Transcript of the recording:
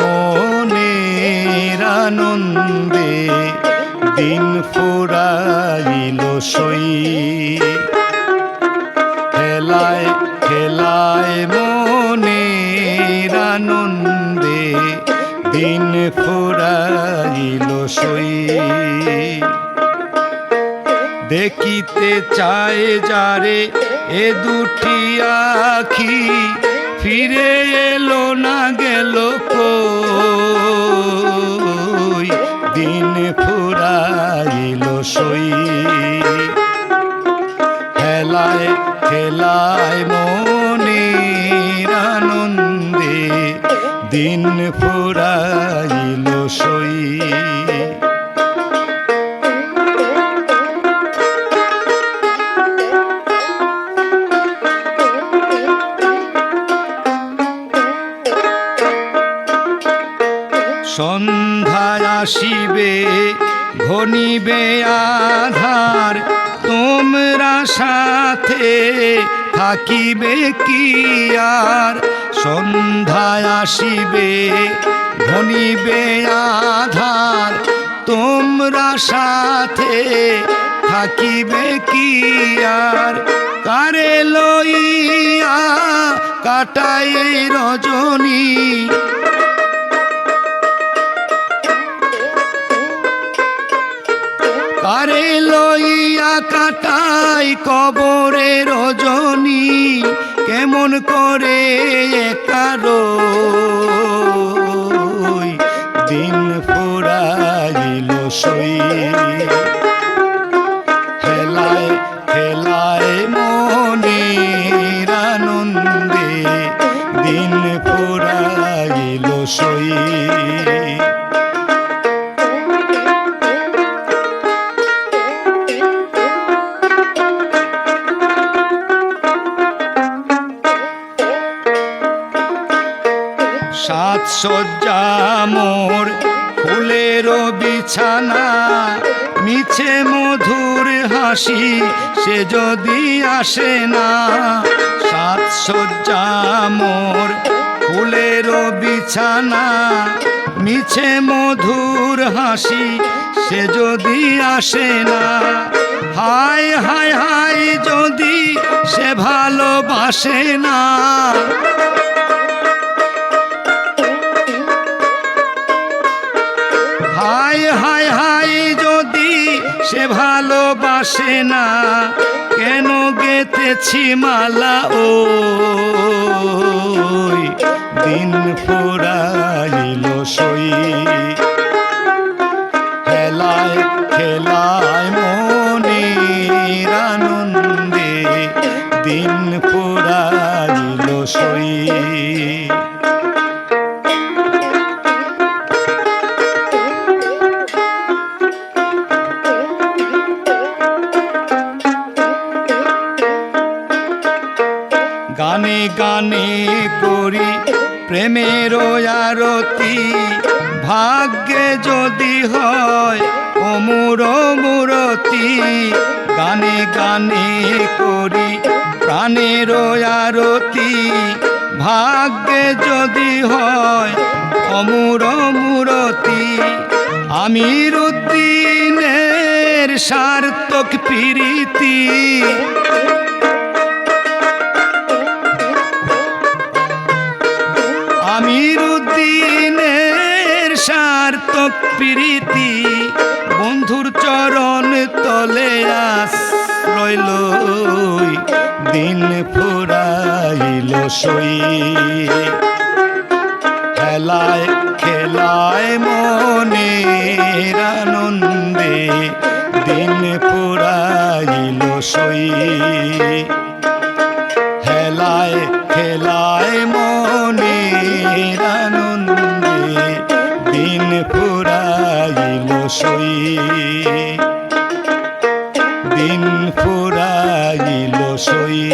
মনের আনন্দে দিন ফুরাইল সই খেলায় খেলায় মনের আনন্দে দিন ফুরাইল সই দেখিতে চায় যারে এ দুটি আখি ফিরে এলো না গেল দিন ফুরাইল সই। খেলায় খেলায় মনের আনন্দে দিন ফুরাইল সই। সন্ধ্যায় আসিবে, ঘনিবে আধার, তোমরা সাথে থাকিবে কি আর? সন্ধ্যায় আসিবে, ঘনিবে আধার, তোমরা সাথে থাকিবে কি আর? কারে লইয়া কাটাই রজনী কাটাই কবরে রজনী কেমন করে কারও দিন ফুরাইল সই। খেলায় মনের আনন্দে দিন সজ্জা মোর, ফুলের বিছানা, মিছে মধুর হাসি, সে যদি আসে না। সাত সজ্জা মোর, ফুলের বিছানা, মিছে মধুর হাসি, সে যদি আসে না। হায় হায় হায়, যদি সে ভালোবাসে না। ভালোবাসে না। কেন গেতেছি মালা? ও দিন ফুরাইল সই। খেলায় খেলায় মনে আনন্দে দিন ফুরাইল গানে করি প্রেমের আরতি। ভাগ্যে যদি হয় অমুর মূরতি গানে গানে করি প্রাণের আরতি। ভাগ্যে যদি হয় অমুর মূরতি আমির উদ্দিনের সার্থক প্রীতি। আমির উদ্দিনের সার্থক প্রীতি বন্ধুর চরণ তলে আশ্রইল দিন ফুরাইল সই। খেলায় খেলায় মনের আনন্দে দিন ফুরাইল সই। খেলায় খেলায় মনের সই। দিন ফুরাইল সই।